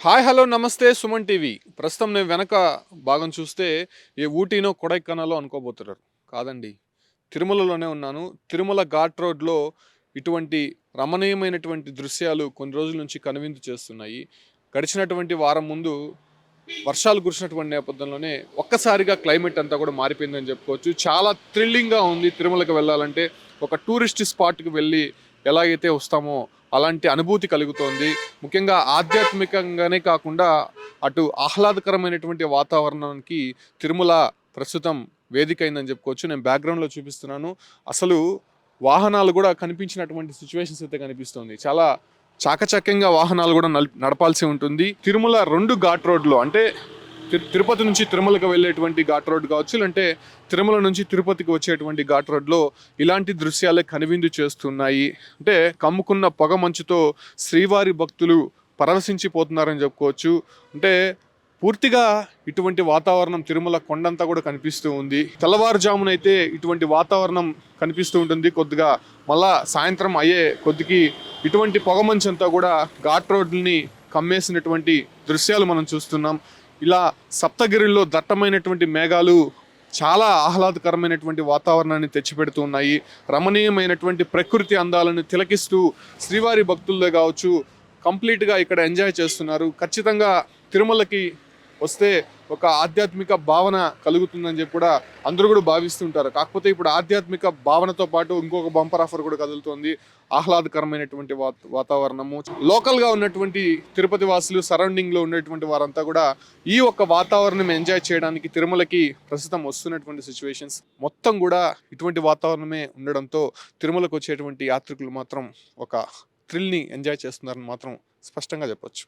Hi hello నమస్తే Suman TV. ప్రస్తుతం నేను వెనక భాగం చూస్తే ఏ ఊటీనో కొడైకెనాలో అనుకోబోతున్నారు. కాదండి తిరుమలలోనే ఉన్నాను. తిరుమల ఘాట్ రోడ్లో ఇటువంటి రమణీయమైనటువంటి దృశ్యాలు కొన్ని రోజుల నుంచి కనువిందు చేస్తున్నాయి. గడిచినటువంటి వారం ముందు వర్షాలు కురిసినటువంటి నేపథ్యంలోనే ఒక్కసారిగా క్లైమేట్ అంతా కూడా మారిపోయిందని చెప్పుకోవచ్చు. చాలా థ్రిల్లింగ్గా ఉంది తిరుమలకి వెళ్ళాలంటే. ఒక టూరిస్ట్ స్పాట్కి వెళ్ళి ఎలాగైతే వస్తామో అలాంటి అనుభూతి కలుగుతోంది. ముఖ్యంగా ఆధ్యాత్మికంగానే కాకుండా అటు ఆహ్లాదకరమైనటువంటి వాతావరణానికి తిరుమల ప్రస్తుతం వేదిక అయిందని చెప్పుకోవచ్చు. నేను బ్యాక్గ్రౌండ్లో చూపిస్తున్నాను. అసలు వాహనాలు కూడా కనిపించినటువంటి సిచ్యువేషన్స్ అయితే కనిపిస్తుంది. చాలా చాకచక్యంగా వాహనాలు కూడా నడపాల్సి ఉంటుంది. తిరుమల రెండు ఘాట్ రోడ్లు అంటే తిరుపతి నుంచి తిరుమలకు వెళ్ళేటువంటి ఘాట్ రోడ్ కావచ్చు లేదంటే తిరుమల నుంచి తిరుపతికి వచ్చేటువంటి ఘాట్ రోడ్లో ఇలాంటి దృశ్యాలే కనువిందు చేస్తున్నాయి. అంటే కమ్ముకున్న పొగ మంచుతో శ్రీవారి భక్తులు పరవశించిపోతున్నారని చెప్పుకోవచ్చు. అంటే పూర్తిగా ఇటువంటి వాతావరణం తిరుమల కొండంతా కూడా కనిపిస్తూ ఉంది. తెల్లవారుజామున అయితే ఇటువంటి వాతావరణం కనిపిస్తూ ఉంటుంది. కొద్దిగా మళ్ళా సాయంత్రం అయ్యే కొద్దికి ఇటువంటి పొగమంచంతా కూడా ఘాట్ రోడ్లని కమ్మేసినటువంటి దృశ్యాలు మనం చూస్తున్నాం. ఇలా సప్తగిరిలో దట్టమైనటువంటి మేఘాలు చాలా ఆహ్లాదకరమైనటువంటి వాతావరణాన్ని తెచ్చిపెడుతూ ఉన్నాయి. రమణీయమైనటువంటి ప్రకృతి అందాలను తిలకిస్తూ శ్రీవారి భక్తుల్లో కావచ్చు. కంప్లీట్గా ఇక్కడ ఎంజాయ్ చేస్తున్నారు. ఖచ్చితంగా తిరుమలకి వస్తే ఒక ఆధ్యాత్మిక భావన కలుగుతుందని చెప్పి కూడా అందరూ కూడా భావిస్తుంటారు కాకపోతే ఇప్పుడు ఆధ్యాత్మిక భావనతో పాటు ఇంకొక బంపర్ ఆఫర్ కూడా కదులుతోంది. ఆహ్లాదకరమైనటువంటి వాతావరణము. లోకల్గా ఉన్నటువంటి తిరుపతి వాసులు సరౌండింగ్లో ఉన్నటువంటి వారంతా కూడా ఈ ఒక్క వాతావరణం ఎంజాయ్ చేయడానికి తిరుమలకి ప్రస్తుతం వస్తున్నటువంటి సిచ్యువేషన్స్. మొత్తం కూడా ఇటువంటి వాతావరణమే ఉండడంతో తిరుమలకు వచ్చేటువంటి యాత్రికులు మాత్రం ఒక థ్రిల్ని ఎంజాయ్ చేస్తున్నారని మాత్రం స్పష్టంగా చెప్పొచ్చు.